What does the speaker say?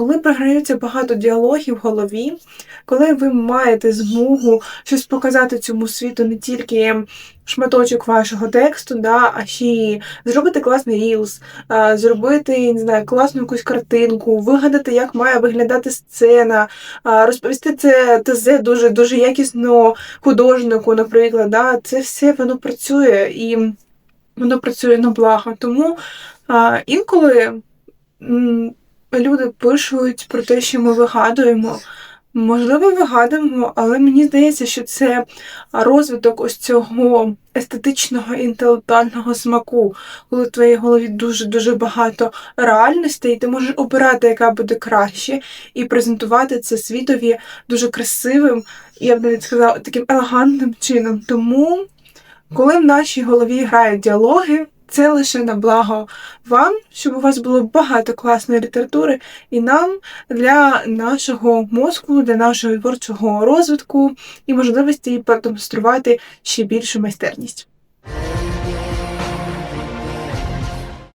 коли програється багато діалогів в голові, коли ви маєте змогу щось показати цьому світу не тільки шматочок вашого тексту, да, а ще й зробити класний рілс, зробити не знаю, класну якусь картинку, вигадати, як має виглядати сцена, розповісти це ТЗ дуже дуже якісно художнику, наприклад. Да, Це все воно працює і воно працює на благо. Тому а, інколи люди пишуть про те, що ми вигадуємо. Можливо, вигадуємо, але мені здається, що це розвиток ось цього естетичного інтелектуального смаку, коли в твоїй голові дуже-дуже багато реальностей, і ти можеш обирати, яка буде краще, і презентувати це світові дуже красивим, я б навіть сказала, таким елегантним чином. Тому, коли в нашій голові грають діалоги, це лише на благо вам, щоб у вас було багато класної літератури, і нам для нашого мозку, для нашого творчого розвитку і можливості продемонструвати ще більшу майстерність.